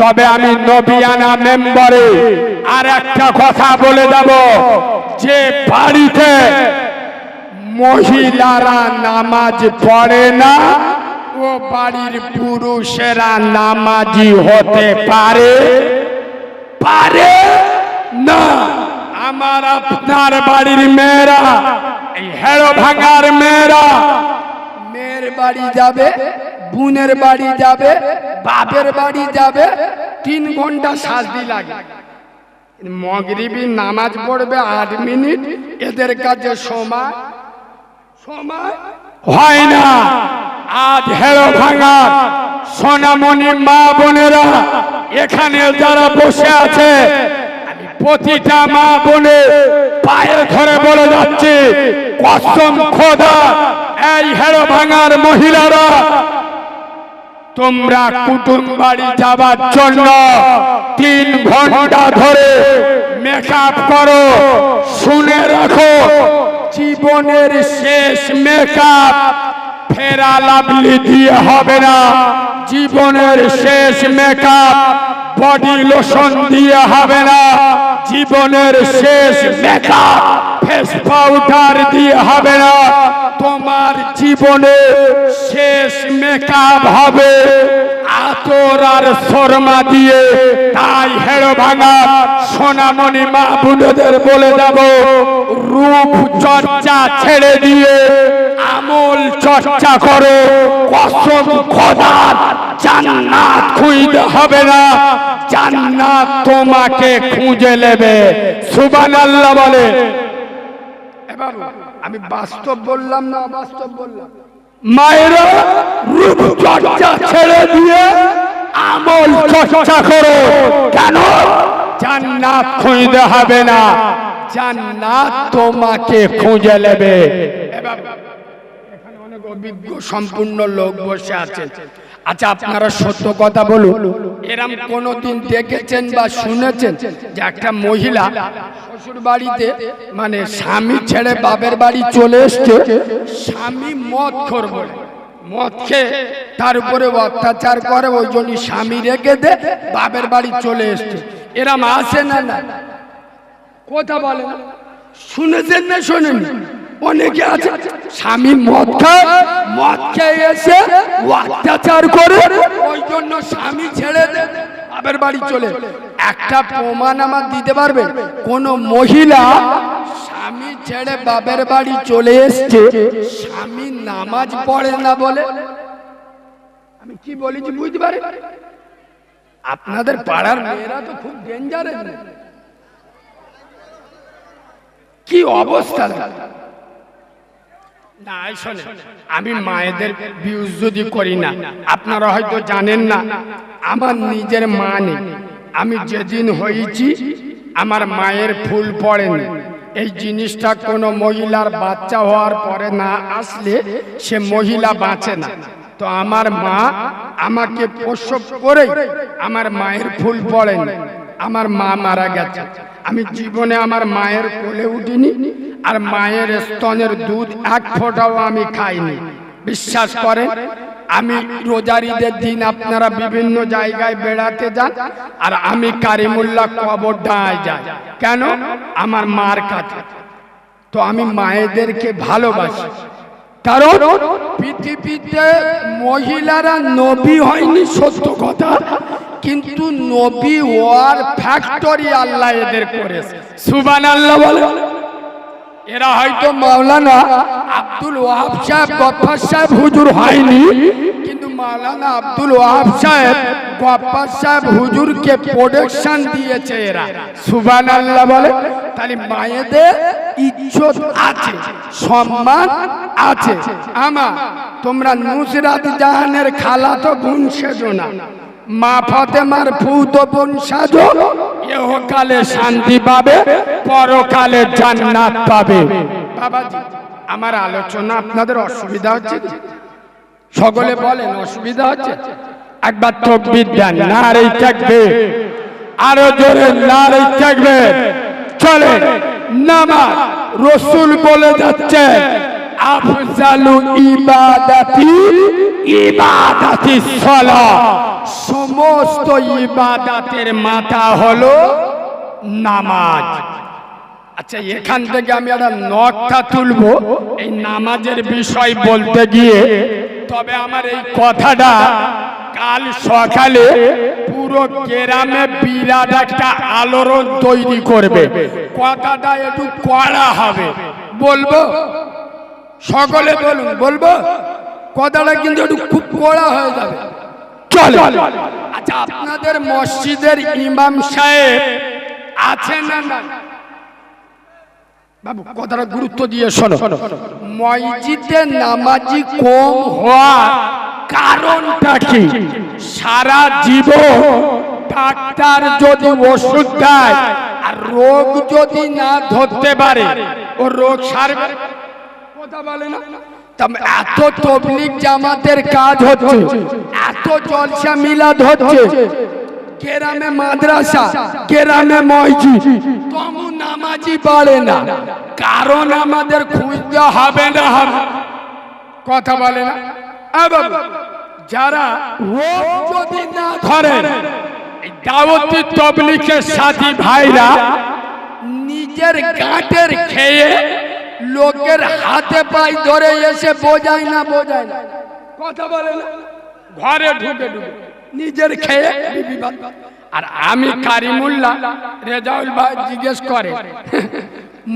তবে আমি নবিয়ানা মেম্বারে আর একটা কথা বলে দেব যে বাড়িতে মহিলারা নামাজ পড়ে না, ও বাড়ির পুরুষেরা নামাজি হতে পারে? পারে না। আমার আপনার বাড়ির মেয়েরা, এই হেড়ো ভাঙার মেয়েরা মেয়ের বাড়ি যাবে, বোনের বাড়ি যাবে, বাপের বাড়ি যাবে, তিন ঘণ্টা শাস্তি লাগে। মগরিবি নামাজ পড়বে আট মিনিট, এদের কাছে সময় সময় হয় না। আজ হেড়ো ভাঙার সোনামণি মা বোনেরা, এখানে যারা বসে আছে প্রতিটা মা বোনে পায়ে ধরে বলে যাচ্ছি, কসম খোদা এই হেড়ো ভাঙার মহিলারা, তোমরা কুটুম বাড়ি যাবার জন্য তিন ঘণ্টা ধরে মেকআপ করো, শুনে রাখো, জীবনের শেষ মেকআপ ফেরা লাভলি দিয়ে হবে না। জীবনের শেষ মেকআপ বডি লোশন দিয়ে হবে না। জীবনের শেষ মেকআপ ফেস পাউডার দিয়ে হবে না। তোমার জীবনে শেষ মেকআপ হবে আতর আর শর্মা দিয়ে তাই হেড়ো ভাঙা সোনামণি মা বুড়োদের বলে যাব। রূপ চর্চা ছেড়ে দিয়ে আমল চর্চা করো। কসম খোদার জান্নাত খুঁজতে হবে না। জান্নাত তোমাকে খুঁজে নেবে। সুবহানাল্লাহ বলে। এ বাবু, আমি বাস্তব বললাম না বাস্তব বললাম। মায়েরা রূপ চর্চা ছেড়ে দিয়ে আমল চর্চা করো। কেন? জান্নাত খুঁজতে হবে না। জান্নাত তোমাকে খুঁজে নেবে। এখানে অনেক অভিজ্ঞ সম্পূর্ণ লোক বসে আছেন। আচ্ছা আপনারা সত্য কথা বলুন। এরম কোনদিন দেখেছেন বা শুনেছেন যে একটা মহিলা শ্বশুর বাড়িতে মানে স্বামী ছেড়ে বাপের বাড়ি চলে এসছে। স্বামী মদ করব মদ খেয়ে তার উপরে অত্যাচার করে ওই জন্য স্বামী রেখে দে বাপের বাড়ি চলে এসছে। এরম আসে না না? কথা বলে। শুনেছেন না শোনেন অনেকে আছে, স্বামী মদ খায়, মদ খেয়ে এসে অত্যাচার করে, ওই জন্য স্বামী ছেড়ে দে, বাপের বাড়ি চলে। একটা প্রমাণ আমার দিতে পারবে? কোন মহিলা স্বামী ছেড়ে বাপের বাড়ি চলে এসছে, স্বামী নামাজ পড়ে না বলে? আমি কি বলেছি বুঝতে পারি? আপনাদের পাড়ার মেয়েরা তো খুব ডেঞ্জারেস কি অবস্থা? না আমি মায়েদের বিউজ যদি করি না আপনারা হয়তো জানেন না আমার নিজের মা নেই। আমি যেদিন হয়েছি আমার মায়ের ফুল পড়েনি। এই জিনিসটা কোনো মহিলার বাচ্চা হওয়ার পরে না আসলে সে মহিলা বাঁচে না। তো আমার মা আমাকে প্রসব করে আমার মায়ের ফুল পড়েনি। আমার মা মারা গেছে। আমি জীবনে আমার মায়ের কোলে উঠিনি, আর মায়ের স্তনের দুধ এক ফোঁটাও আমি খাইনি। বিশ্বাস করে আমি রোজারিদের দিন আপনারা বিভিন্ন জায়গায় বেড়াতে যান, আর আমি কারিমুল্লাহ কবর ডায় যাই। কেন? আমার মার কাছে। তো আমি মায়েদেরকে ভালোবাসি। কারণ পৃথিবীতে মহিলারা নবী হয়নি, সত্য কথা। কিন্তু নবী ওয়ার ফ্যাক্টরি আল্লাহ এদের করেছে। সুবান আল্লাহ বলে। এরা হয়তো মাওলানা আব্দুল ওয়াহাব সাহেব গফার সাহেব হুজুর হয়নি। কিন্তু মাওলানা আব্দুল ওয়াহাব সাহেব গফার সাহেব হুজুরকে প্রোটেকশন দিয়েছে এরা। সুবান আল্লাহ বলে। তাহলে মায়েদের ইজ্জত আছে সম্মান আছে। আমা তোমরা নুসরাত জাহানের খালা তো বোন সেজো না। মা ফতেমার ফুত বোন সাজো ইহকালে শান্তি পাবে, পরকালে জান্নাত পাবে। বাবাজি, আমার আলোচনা আপনাদের অসুবিধা হচ্ছে সকলে বলেন অসুবিধা হচ্ছে একবার তকবির দেন নারী থাকবে। আরও জোরে নারী থাকবে। চলে, নামাজ, রসুল বলে যাচ্ছে। আফজালু ইবাদাতি ইবাদাতি সলা। সমস্ত ইবাদাতের মাথা হলো নামাজ। আচ্ছা এখান থেকে আমি একটা নখটা তুলবো। এই নামাজের বিষয় বলতে গিয়ে, তবে আমার এই কথাটা কাল সকালে পুরো গ্রামে বিরাট একটা আলোড়ন তৈরি করবে। কথাটা একটু কড়া হবে। বলব সকলে বলুন বলব কথাটা কিন্তু একটু খুব কড়া হয়ে যাবে। চলো। আচ্ছা আপনাদের মসজিদের ইমাম সাহেব আছেন না না বাবু কথাটা গুরুত্ব দিয়ে শোনো। মসজিদে নামাজি কম হওয়া কারণটা কি? সারা জীবন ডাক্তার যদি ওষুধ দেয় আর রোগ যদি না ধরতে পারে ও রোগ সারবে? কথা বলে না। এত তবলিক জামাতের কাজ হচ্ছে এত জলসা মিলাদ হচ্ছে। কেরামে মাদ্রাসা কেরামে মসজিদ তবু নামাজি বাড়ে না। কারণ আমাদের খুঁজতে হবে না। হবে কথা বলে না। যারা যদি না ধরে এই দাওয়াতি তবলিকের সাথী ভাইরা নিজের গাঁটের খেয়ে লোকের হাতে পাই ধরে এসে বোঝায় না বোঝায় না। কথা বলে না। ঘরে ঢুকে ঢুকে। নিজের খেয়ে আর আমি কারিমুল্লাহ রেজাউল ভাই জিজ্ঞেস করে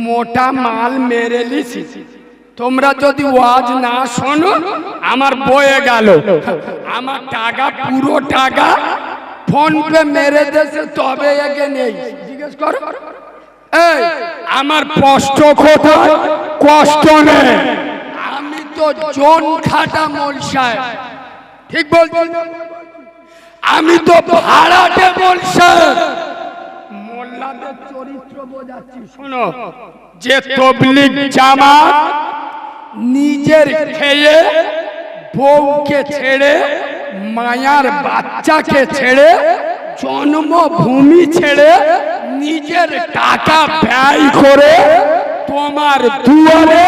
মোটা মাল মেরে লিছি তোমরা যদি ওয়াজ না শোনো আমার বয়ে গেল। আমার টাকা পুরো টাকা ফোন পে মেরে দেশে তবে একে নেই। জিজ্ঞেস করো। আমার কষ্ট কোথায়? কষ্ট নেই। আমি তো জন খাটা মলসায়। ঠিক বলছি? আমি তো ভাড়াটে মোল্লাদের চরিত্র বোঝাচ্ছি, শোনো। যে নিজের খেয়ে বউকে ছেড়ে, মায়ার বাচ্চাকে ছেড়ে, জন্মভূমি ছেড়ে নিজের টাকা ব্যয় করে তোমার দুয়ারে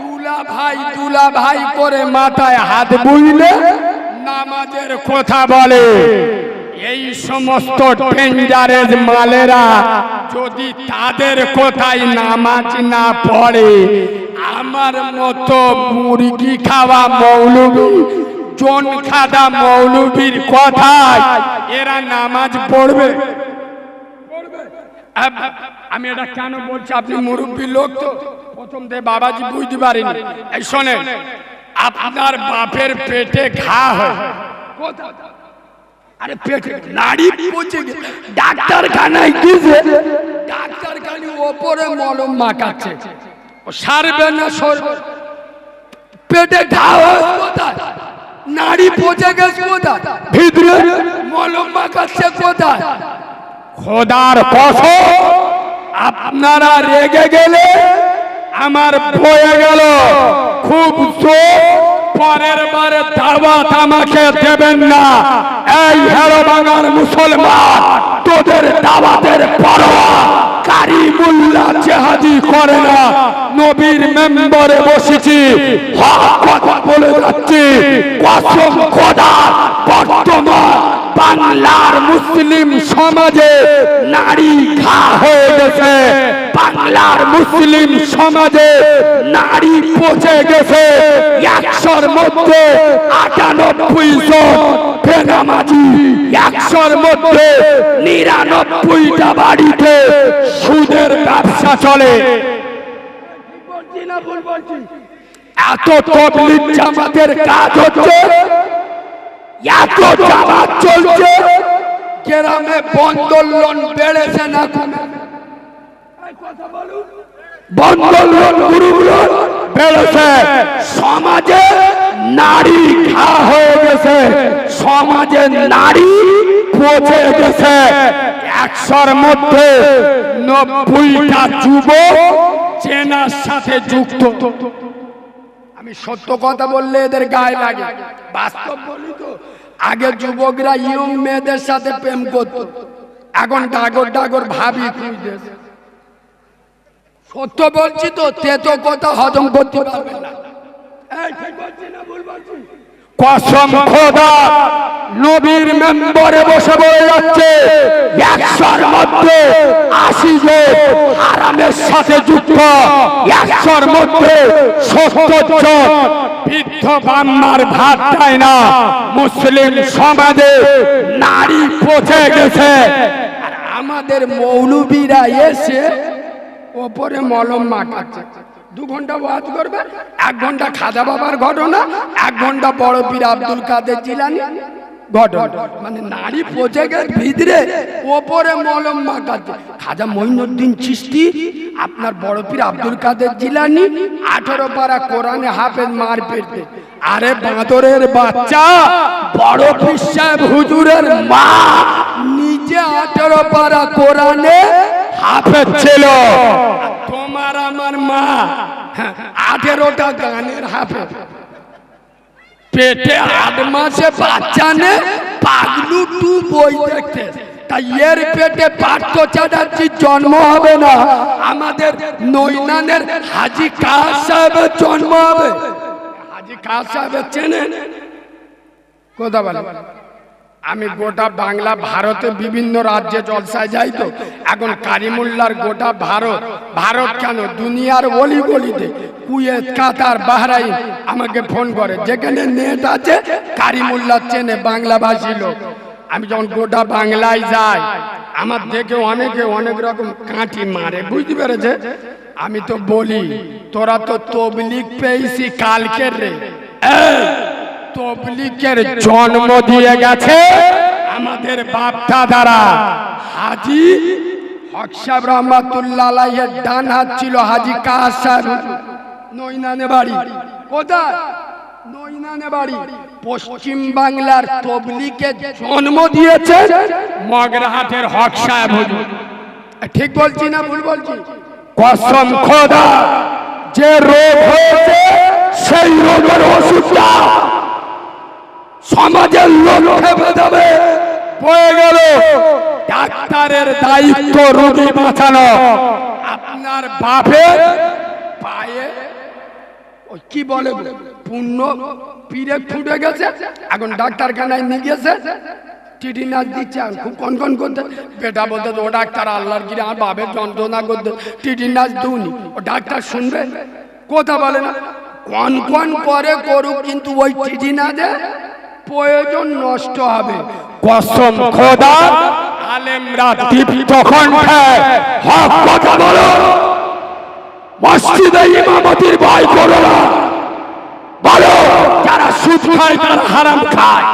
দুলা ভাই দুলা ভাই করে মাথায় হাত বুঝলে নামাজের কথা বলে। এই সমস্ত ডেঞ্জারেজ মালেরা যদি তাদের কোথায় নামাজ না পড়ে আমার মতো মুরগি খাওয়া মৌলবী জন খাদা মৌলবীর কথায় এরা নামাজ পড়বে। আমি এটা কেন বলছি? আপনি মুরব্বী লোক তো। প্রথম থেকে বাবাজি বুঝতে পারিনি। এই শোনেন আপনার বাপের পেটে ঘা হয়। আরে পেটে নাড়ি পচে গে- ডাক্তার খানায় গিয়েছে। ডাক্তার খানি ওপরে মলম মাখাচ্ছে। ও সারবে না সরবে পেটে ঘা হয় কোথায়? নাড়ি পচে গেছে কোথায়? ভিতরে মলম মাখাচ্ছে কোথায়? খোদার কসম, আপনারা রেগে গেলে আমার বয়ে গেল। খুব জোর, পরের বারে দাওয়াত আমাকে দেবেন না। এই হেরো বাঙার মুসলমান, তোদের দাওয়াতের পরোয়া। কারিমুল্লাহ জেহাদি করে না, নবীর মেম্বারে বসেছি। কথা বলে যাচ্ছি। কসম খোদা, বর্তমান বাংলার মুসলিম সমাজে নারী ঘা হয়ে গেছে। বাংলার মুসলিম সমাজে নারী পচে গেছে। একশোর মধ্যে আটানব্বই জন বেনামাজি, একশোর মধ্যে নিরানব্বইটা বাড়িতে সুদের ব্যবসা চলে। এত তবলিগ জামাতের কাজ হচ্ছে, এত জামাত চলছে। গ্রামে বন্দর লোন বেড়েছে না বন্দর লোন গ্রুপ লোন বেড়েছে। সমাজে নারী ঘা হয়ে গেছে। সমাজে নারী পচে গেছে। একশোর মধ্যে নব্বইটা যুবক চেনার সাথে যুক্ত। আমি সত্য কথা বললে এদের গায়ে লাগে। বাস্তব বলি তো আগে যুবকরা ইয়ং মেয়েদের সাথে প্রেম করত। এখন ডাগর ডাগর ভাবি খুঁজতেছে সত্য বলছি তো তে তো কথা হজম করতে পারবে না। বলছি না, ভুল বলছি? কসম খোদা, নবীর মেম্বরে বসে বলে যাচ্ছে, একশোর মধ্যে আশি জন আরামের সাথে যুক্ত, একশোর মধ্যে সত্তর জন বৃদ্ধ বাম্মার ভাত দেয় না, মুসলিম সমাজে নারী পচে গেছে। আমাদের মৌলবীরা এসে ওপরে মলম মাখাচ্ছে। দু ঘণ্টা ওয়াজ করবে, এক ঘণ্টা খাজা বাবার ঘটনা, এক ঘণ্টা বড় পীর আব্দুল কাদের জিলানি মানে নারী ওপরে মলম খাজা আপনার বড় পীর আব্দুল কাদের জিলানি, আঠারো কোরআনে মার আরে বাঁদরের বাচ্চা, বড় হুজুরের মা, নিজে আঠারো পারা কোরআনে হাফেজ ছিল। তোমার আমার মা। হ্যাঁ, আঠেরোটা গানের হাফেজ। পেটে আট মাসে বাচ্চা নে পাগলু টু বই দেখতে তাই এর পেটে পার্থ চ্যাটার্জির জন্ম হবে না। আমাদের নৈনানের হাজি কাজ সাহেবের জন্ম হবে। হাজি কাজ সাহেবের কথা বলে। আমি গোটা বাংলা ভারতে বিভিন্ন রাজ্যে জলসায় যাই তো। এখন কারিমুল্লার গোটা ভারত ভারত কেন? দুনিয়ার অলি গলিতে, কুয়েত, কাতার, বাহরাইন আমাকে ফোন করে। যেখানে নেট আছে কারিমুল্লা চেনে বাংলাভাষী লোক। আমি যখন গোটা বাংলায় যাই, আমার দেখে অনেকে অনেক রকম কাঁটি মারে। বুঝতে পেরেছে? আমি তো বলি, তোরা তো তবলিক পেয়েছি কালকের রে। তবলিকের জন্ম দিয়ে গেছে আমাদের বাপ দাদারা হাজি হক সাহেব রহমাতুল্লাহ আলাইহের ডান হাত ছিল হাজি কাজ সাহেব বাড়ি। কোথায়? নৈনানে বাড়ি। পশ্চিম বাংলার তবলিকে জন্ম দিয়েছে মগরাহাটের হক সাহেব ঠিক বলছি না ভুল বলছি? কসম খোদা, যে রোগ হয়েছে সেই রোগের ওষুধটা সমাজের লোক খেপে যাবে বয়ে গেল। ডাক্তারের দায়িত্ব রোগী বাঁচানো। আপনার বাপের পায়ে ওই কি বলে, পুণ্য পিরে ফুটে গেছে। এখন ডাক্তারখানায় নিয়ে গেছে। দিচ্ছে খুব করতে। বলতে ডাক্তার, আল্লাহর বাপের যন্ত্রণা ও ডাক্তার কথা বলে না। কন কন করে করুক, কিন্তু ওই টিটি না দে প্রয়োজন নষ্ট হবে। কসম খোদা আলেমরা দীপ্ত কণ্ঠে হক কথা বলো। মসজিদে ইমামতির ভয় করো না। বলো যারা সুদ খায় তারা হারাম খায়।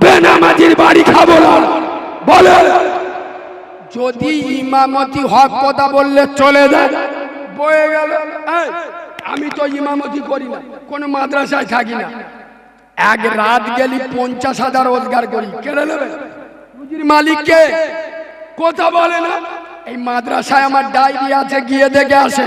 বেনামাজির বাড়ি খাব না। বলে। যদি ইমামতি হক কথা বললে চলে যায় বয়ে গেল। এই, আমি তো ইমামতি করি না কোনো মাদ্রাসায় থাকি না। এক রাত গেলি পঞ্চাশ হাজার রোজগার করি। কেড়ে নেবে? মালিককে কথা বলে না? এই মাদ্রাসায় আমার ডায়েরি আছে, গিয়ে দেখে আসে।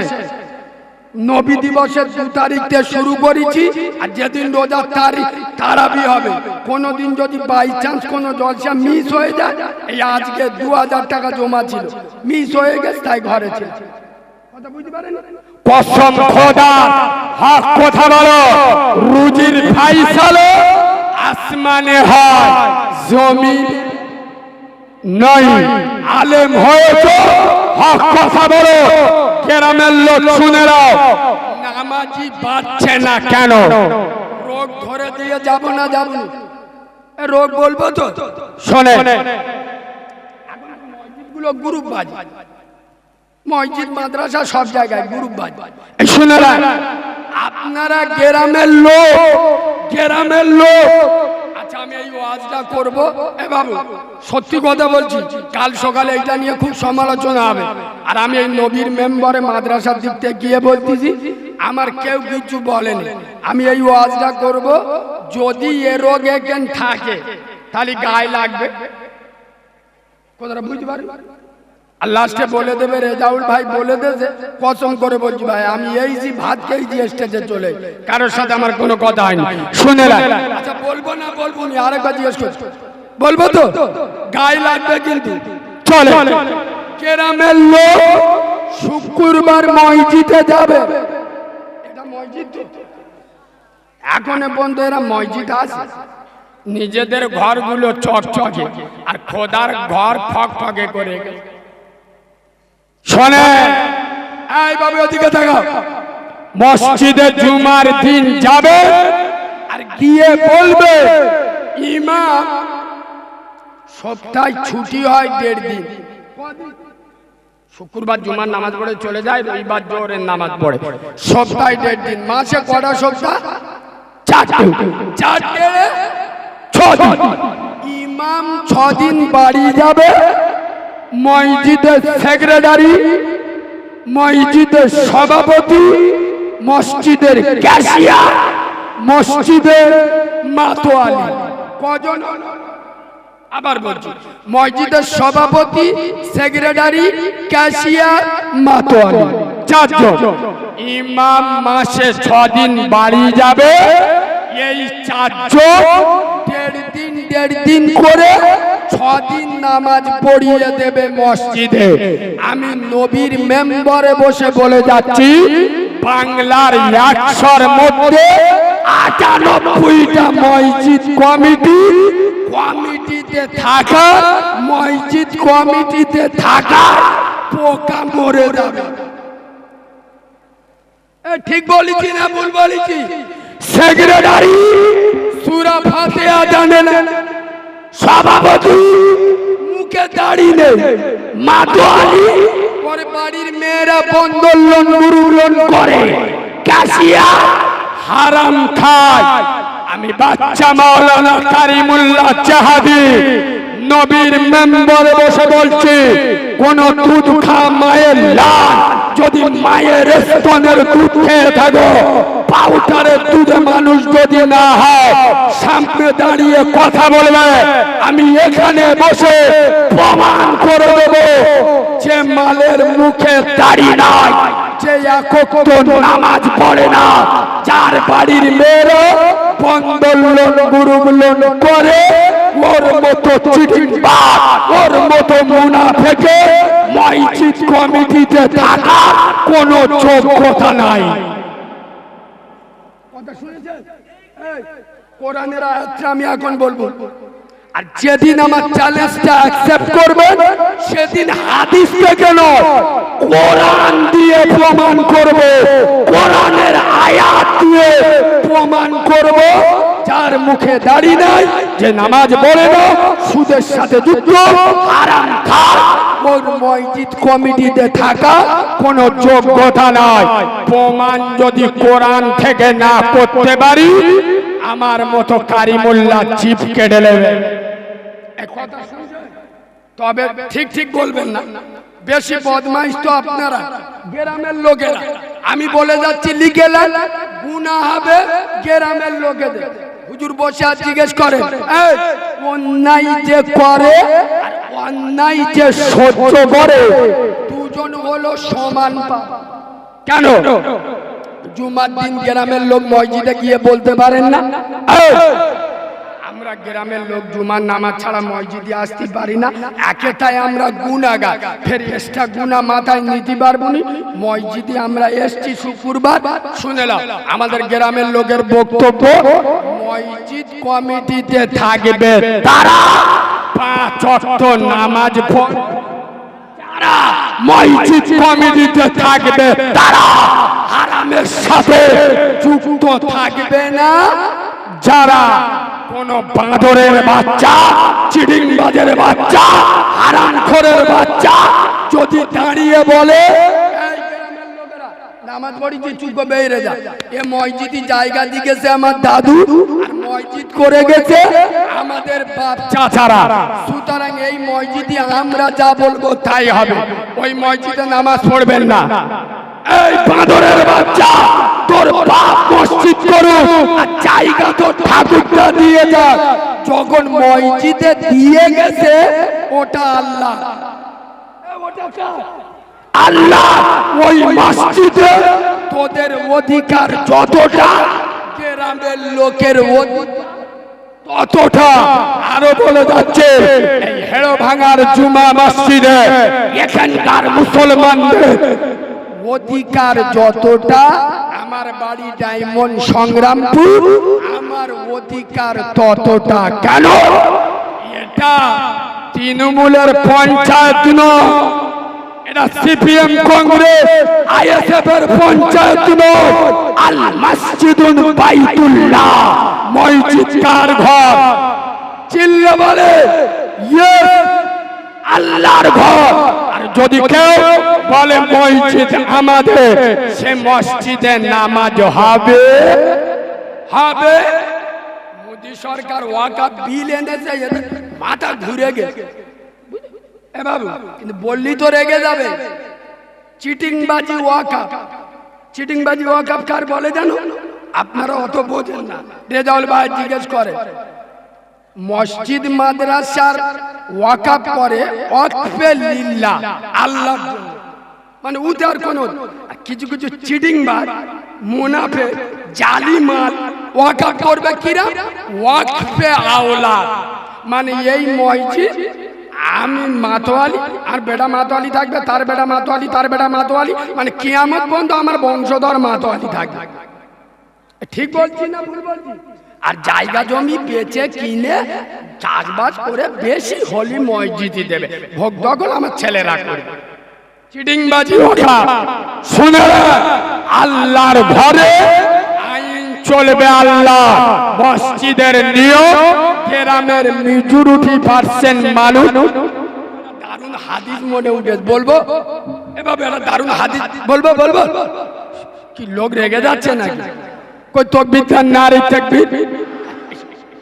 নবী দিবসের দু তারিখ থেকে শুরু করেছি আর যেদিন রোজার তারিখ, তারাবি হবে। কোনোদিন যদি বাই চান্স কোনো জলসা মিস হয়ে যায়, এই আজকে দু হাজার টাকা জমা ছিল। মিস হয়ে গেছে, তাই ঘরে ছিল। কথা বুঝতে পারেন? কসম খোদা হক কথা বলো। রুজির ফাইসালো আসমানে হয় জমিন নয়। আলেম হয়েছে হক কথা বলো। কেরামের লোক শুনে নাও। নামাজি পাচ্ছে না কেন? রোগ ধরে দিয়ে যাব না যাব? রোগ বলব তো? শোনে। গুলো গ্রুপ বাজ মসজিদ মাদ্রাসা সব জায়গায় গ্রুপ বাজ এই শুনে না আপনারা গ্রামের লোক গ্রামের লোক। আচ্ছা আমি এই ওয়াজটা করব। এ বাবু সত্যি কথা বলছি কাল সকালে এটা নিয়ে খুব সমালোচনা হবে। আর আমি এই নবীর মেম্বারে মাদ্রাসার দিক থেকে গিয়ে বলতেছি আমার কেউ কিছু বলেনি। আমি এই ওয়াজটা করব যদি এ রোগ থাকে তাহলে গায়ে লাগবে। কথাটা বুঝতে পারি আর লাস্টে বলে দেবে রেজাউল ভাই, বলে দেবে কসম করে বলছি ভাই, আমি এই যে ভাত খেয়েছি স্টেজে চলে কারোর সাথে আমার কোনো কথা হয়নি। শুনে আচ্ছা বলব না বলব না, আরেকবার জিজ্ঞেস করছি। বলব তো? গায়ে লাগবে কিন্তু। চলে। কেরামের লোক শুক্রবার মসজিদে যাবে। এটা মসজিদ? এখন পর্যন্ত এরা মসজিদ আছে। নিজেদের ঘরগুলো চকচকে। আর খোদার ঘর ফক ফকে করে গেছে। শোনে। এই বাবু ওদিকে থাকো। মসজিদে জুমার দিন যাবে আর গিয়ে বলবে ইমাম সপ্তাহে ছুটি হয় দেড় দিন। শুক্রবার জুমার নামাজ পড়ে চলে যায় রবিবার জোরের নামাজ পড়ে। সপ্তাহে দেড় দিন মাসে কটা সপ্তাহ? চারটে। চারটে ছদিন ইমাম ছদিন বাড়ি যাবে মসজিদের সেক্রেটারি, মসজিদের সভাপতি, মসজিদের ক্যাশিয়ার, মসজিদের মাতোয়ালি কজন? আবার বলছি, মসজিদের সভাপতি, সেক্রেটারি, ক্যাশিয়ার মাতোয়ালি চারজন। ইমাম মাসে ছদিন বাড়ি যাবে। এই চারজন দেড় দিন দেড় দিন করে ছদিন নামাজ পড়িয়ে দেবে মসজিদে। আমি নবীর মেম্বারে বসে বলে যাচ্ছি, বাংলার একশোর মধ্যে আটানব্বইটা মসজিদ কমিটি, কমিটিতে থাকা, মসজিদ কমিটিতে থাকা পোকা মরে যাবে। ঠিক বলেছি না ভুল বলেছি? সেক্রেটারি সুরা ফাতেহা জানে না। সভাপতি। মুখে দাড়ি নেই। মাতোয়ালি পরে বাড়ির মেয়েরা বন্ধন লোন করে। ক্যাশিয়া হারাম খায়। আমি বাচ্চা মাওলানা কারিমুল্লাহ চাহাদি। নবীর মেম্বারে বসে বলছি কোন দুধ খা মায়ের লাল। যদি মায়ের স্তনের দুধ খেয়ে থাকো পাউডারের দুধে মানুষ যদি না হয়, সামনে দাঁড়িয়ে কথা বলবে। আমি এখানে বসে প্রমাণ করে দেব যে মালের মুখে দাড়ি নাই, যে একক নামাজ পড়ে না। যার বাড়ির মেয়েরা বন্ধন লোন গুরু লোন করে, ওর মতো চিঠিবা ওর মতো মুনাফেকে মসজিদ কমিটিতে থাকা কোনো যোগ্যতা নাই। কথা শুনেছেন কোরআনের আয়াতটা আমি এখন বলব। আর যেদিন আমার চ্যালেঞ্জটা অ্যাকসেপ্ট করবেন সেদিন হাদিস থেকে নয় কোরআন দিয়ে প্রমাণ করব। কোরআনের আয়াত দিয়ে প্রমাণ করব যার মুখে দাড়ি নাই, যে নামাজ পড়ে না, সুদের সাথে যুক্ত, হারাম মসজিদ কমিটিতে থাকা কোনো যোগ্যতা নাই। প্রমাণ যদি কোরআন থেকে না করতে পারি, আমার মতো কারিমুল্লাহ চিপ কেটে নেবে? তবে ঠিক ঠিক বলবেন না। বেশি বদমাইশ তো আপনারা, গ্রামের লোকেরা। আমি বলে যাচ্ছি লিখে গুনাহ হবে, গ্রামের লোকেদের। হুজুর বসে আর জিজ্ঞেস করে অন্যায় যে করে আর অন্যায় যে সহ্য করে দুজন হলো সমান কেন? জুমার দিন গ্রামের লোক মসজিদে গিয়ে বলতে পারেন না আমরা গ্রামের লোক জুমার নামাজ ছাড়া মসজিদে আসতে পারি না। একেটাই আমরা গুণাগার ফের এক্সট্রা গুণা মাথায় নিতে পারব নি। মসজিদে আমরা এসছি শুক্রবার। শুনেলাম আমাদের গ্রামের লোকের বক্তব্য, মসজিদ কমিটিতে থাকবে তারা পাঁচ নামাজ তারা মসজিদ কমিটিতে থাকবে তারা হারামের সাথে যুক্ত থাকবে না। যারা কোন বাঁদরের বাচ্চা চিডিং বাজের বাচ্চা হারান খোরের বাচ্চা যদি দাঁড়িয়ে বলে "এই গ্রামের লোকেরা, নামাজ এ জায়গা আমার দাদু মসজিদ করে গেছে আমাদের সুতরাং এই মসজিদে আমরা যা বলব তাই হবে। ওই মসজিদে নামাজ পড়বেন না। এই বাঁদরের বাচ্চা, তোর বাপ মসজিদ করু আর জায়গা তো ঠাকুরটা দিয়ে যা যখন মসজিদে দিয়ে গেছে, ওটা আল্লাহ। আল্লাহ ওই মসজিদে তোদের অধিকার যতটা, গ্রামের লোকের ততটা। আরও বলে যাচ্ছে হেড়ো ভাঙার জুমা মসজিদে, এখানকার মুসলমানদের অধিকার যতটা, আমার বাড়ি ডায়মন্ড সংগ্রামপুর, আমার অধিকার ততটা। কেন? এটা তৃণমূলের পঞ্চায়েত নয়, এটা পঞ্চায়েত মসজিদ ঘর। চিল্লা বলে ইয়েস আল্লাহর ঘর। আর যদি কেউ বলে মসজিদ আমাদের সে মসজিদে নামাজ হবে। হবে। মোদি সরকার ওয়াকা বিল এনেছে মাথা ঘুরে গেছে। এ বাবু কিন্তু বললি তো রেগে যাবে। চিটিংবাজি ওয়াকাপ চিটিংবাজি ওয়াকাপ কার বলে জানো? আপনারা অত বোঝেন না। রেজাউল ভাই জিজ্ঞেস করে মসজিদ মাদ্রাসার ওয়াকাপ করে ওয়াকফে লিল্লাহ, আল্লাহর জন্য। মানে উদার কোন কিছু কিছু চিটিং বাদ মুনাফে, জালি মাল ওয়াকাপ করবে কিরা? ওয়াকফে আওলা মানে এই মসজিদ আমি মাতোয়ালি, আর বেটা মাতোয়ালি থাকবে, তার বেটা মাতোয়ালি, তার বেটা মাতোয়ালি। মানে কিয়ামত পর্যন্ত আমার বংশধর মাতোয়ালি থাকবে। ঠিক বলছি না ভুল বলছি? আর জায়গা জমি বেচে কিনে চাষবাস করে বেশি হলি মসজিদই দেবে। ভোগ আমার ছেলেরা করবে। চিটিংবাজি ওঠা। শুনে আল্লাহর ঘরে আইন চলবে আল্লাহ। মসজিদের নিয়ম, গ্রামের মেজরিটি পার্সেন্ট মানুষ। দারুণ হাদিস মনে উঠে। বলব? এভাবে দারুণ হাদিস। বলব বলব? কি লোক রেগে যাচ্ছে নাকি? কই তকবির খান নারী তকবির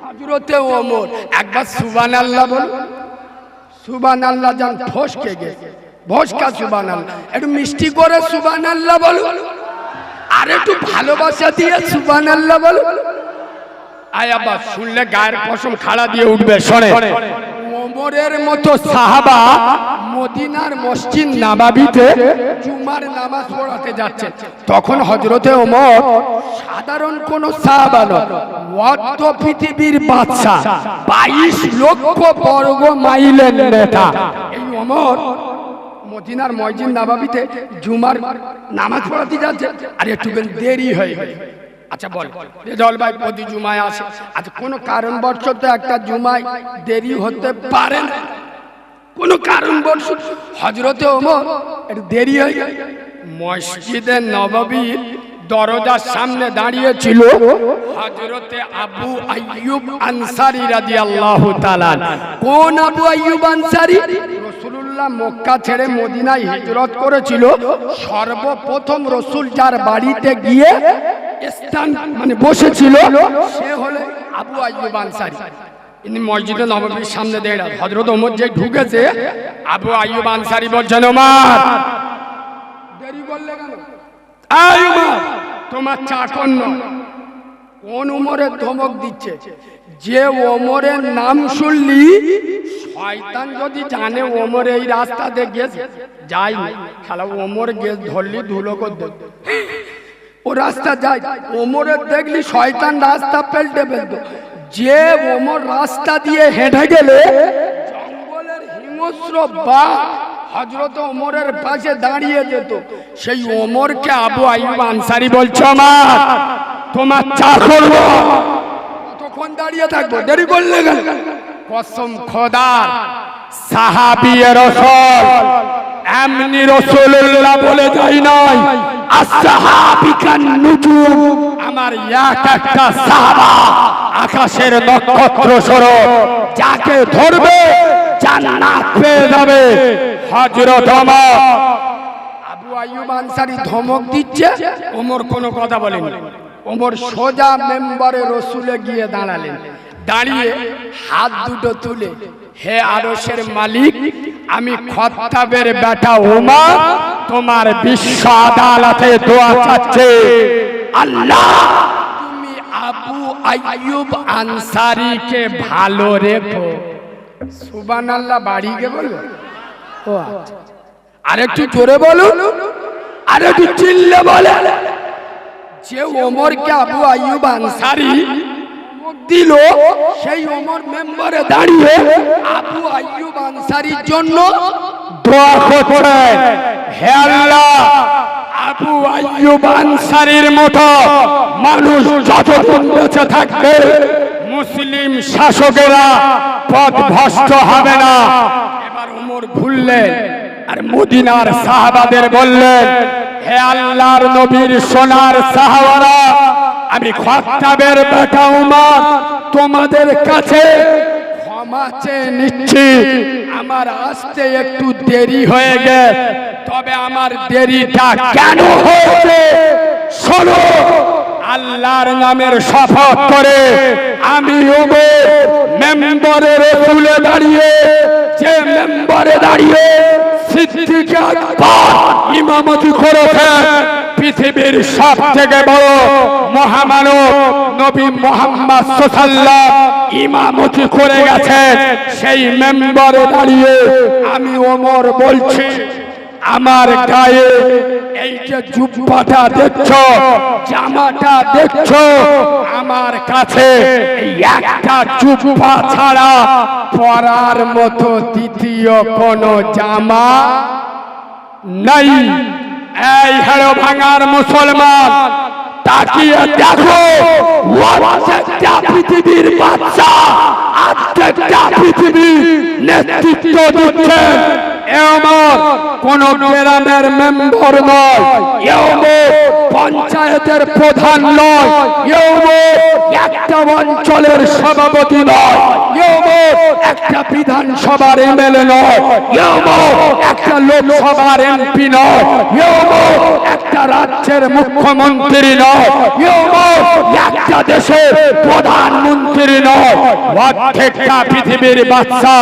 হজরতে ওমর, একবার সুবান আল্লাহ বল। সুবান আল্লাহ যান ফসকে গেছে। ভসকা সুবান আল্লাহ একটু মিষ্টি করে সুবান আল্লাহ বলো। আর একটু ভালোবাসা দিয়ে সুবান আল্লাহ আয় আব্বা, শুনলে গায়ের পশম খাড়া দিয়ে উঠবে, শোনে। ওমরের মতো সাহাবা মদিনার মসজিদ নাবাবিতে জুমার নামাজ পড়াতে যাচ্ছে। তখন হজরতে ওমর সাধারণ কোন সাহাবা নয় পৃথিবীর বাদশা বাইশ লক্ষ বর্গ মাইলের নেতা। এই ওমর মদিনার মসজিদ নাবাবিতে জুমার নামাজ পড়াতে যাচ্ছে, আর একটু দেরি হয়ে গেছে। আচ্ছা বল। রেজাউল ভাই প্রতি জুমায় আসে। আচ্ছা কোনো কারণবশত একটা জুমায় দেরি হতে পারে কোনো কারণবশত হজরতে ওমর একটু দেরি হয়ে গেল। মসজিদে নববীর দরজার সামনে দাঁড়িয়ে ছিল হজরতে আবু আইয়ুব আনসারি রাদিয়াল্লাহু তাআলা। কোন আবু আইয়ুব আনসারি? রসুল্লাহ মক্কা ছেড়ে মদিনায় হিজরত করেছিল। সর্বপ্রথম রসুল যার বাড়িতে গিয়ে স্থান মানে বসেছিল সে হলো আবু আইয়ুব আনসারি ইনি মসজিদে নববীর সামনে দেড় হজরত ওমর যে ঢুকেছে আবু আইয়ুব আনসারি বলছেন ওমর! দেরি করলে কেন? উমর, তোমার চাকর নয়। কোন উমরের ধমক দিচ্ছে? যে ওমরের নাম শুনলি শয়তান যদি জানে ওমর এই রাস্তাতে গেছে যাই খেলা ওমর গেছ ধরলি ধুলো কর দে। ও রাস্তা যায়। ওমরের দেখলি শয়তান রাস্তা পেল্টে ফেলতো যে ওমর রাস্তা দিয়ে হেঁটে গেলে, জঙ্গলের হিংস্র বা হজরত ওমরের পাশে দাঁড়িয়ে যেত। সেই ওমরকে আবু আইব আনসারি বলছো আমার তোমার চা করব। কতক্ষণ দাঁড়িয়ে থাকব। দেরি করলে কেন? কসম খোদার সাহাবিয়ে রসল। এমনি রসুল্লাহ বলে যাই নাই আমার এক একটা সাহাবা আকাশের নক্ষত্র সরো যাকে ধরবে জান্নাত পেয়ে যাবে। হযরত ওমর। আবু আইয়ুব আনসারী ধমক দিচ্ছে, ওমর কোনো কথা বলেনি। ওমর সোজা মেম্বারে রসুলে গিয়ে দাঁড়ালেন। দাঁড়িয়ে হাত দুটো তুলে, হে আরশের মালিক আমি খত্তাবের বেটা উমা তোমার বিশ্ব আদালতে দোয়া চাচ্ছে। আল্লাহ! তুমি আবু আইয়ুব আনসারীকে ভালো রেখো। সুবহানাল্লাহ বাড়ি গে বলো ও আচ্ছা। আরেকটু জোরে বলুন। আরেকটু চিল্লে বলে যে ওমরকে আবু আইয়ুব আনসারি দিল, সেই ওমর মেম্বারে দাঁড়িয়ে আবু আইয়ুব আনসারির জন্য দোয়া করছেন হে আল্লাহ, আবু আইয়ুব আনসারির মতো মানুষ যতদিন বেঁচে থাকবে, মুসলিম শাসকেরা পথ ভ্রষ্ট হবে না। এবার ওমর ভুললেন আর মদিনার সাহাবাদের বললেন, হে আল্লাহর নবীর সোনার সাহাবারা আমি খত্তাবের বেটা উমর তোমাদের কাছে ক্ষমা চেয়ে নিচ্ছি। আমার আসতে একটু দেরি হয়ে গেছে, তবে আমার দেরিটা কেন হয়েছে? শোনো, আল্লাহর নামের শপথ করে আমি মেম্বারের তুলে দাঁড়িয়ে, যে মেম্বারে দাঁড়িয়ে সিদ্দিক ইমামতি করেছেন পৃথিবীর সব থেকে বড় মহামানব নবী মোহাম্মদ সাল্লাল্লাহ ইমামতি করে গেছে সেই মেম্বারে দাঁড়িয়ে আমি ওমর বলছি, আমার গায়ে এই যে জুব্বাটা দেখছ, জামাটা দেখছ, আমার কাছে একটা জুব্বা ছাড়া পরার মতো দ্বিতীয় কোনো জামা নাই। এই হেড়ো ভাঙার মুসলমান তাকিয়ে দেখো পৃথিবীর বাচ্চা প্রত্যেকটা পৃথিবীর নেতৃত্ব দিচ্ছে। এমন কোন নয় পঞ্চায়েতের প্রধান একটা অঞ্চলের সভাপতি নয় এমন একটা নয় একটা লোকসভার এমপি নয় একটা রাজ্যের মুখ্যমন্ত্রী নয় একটা দেশের প্রধানমন্ত্রী নয়। অর্ধেকটা পৃথিবীর বাচ্চা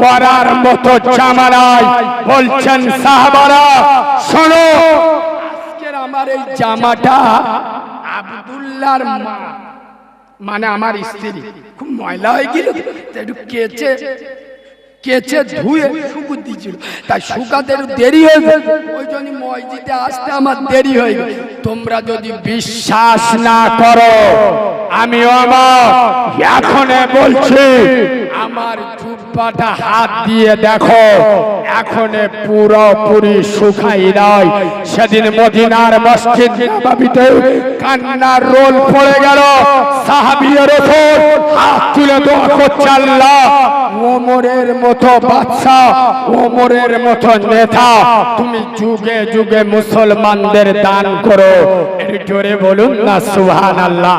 পড়ার মতো জামা নাই বলছেন সাহাবারা, শোনো, আজকের আমার এই জামাটা আব্দুল্লাহর মা মানে আমার স্ত্রী। খুব ময়লা হয়ে গেল একটু কেচে কেচে ধুয়ে শুকু দিয়েছিল। তাই শুকাতে দেরি হয়ে গেল, ওই জন্য মসজিদে আসতে আমার দেরি হয়ে গেল। তোমরা যদি বিশ্বাস না করো আমি আমার এখন বলছি, আমার জুব্বাটা হাত দিয়ে দেখো, এখন পুরোপুরি শুকাই নাই। সেদিন মদিনার মসজিদ নববীতে কান্নার রোল পড়ে গেল। সাহাবিয়ের ওপর হাত তুলে দোয়া আল্লাহ। ওমরের মতো বাদশা, ওমরের মতো নেতা, তুমি যুগে যুগে মুসলমানদের দান করো। জোরে বলুন না, সুবহানাল্লাহ।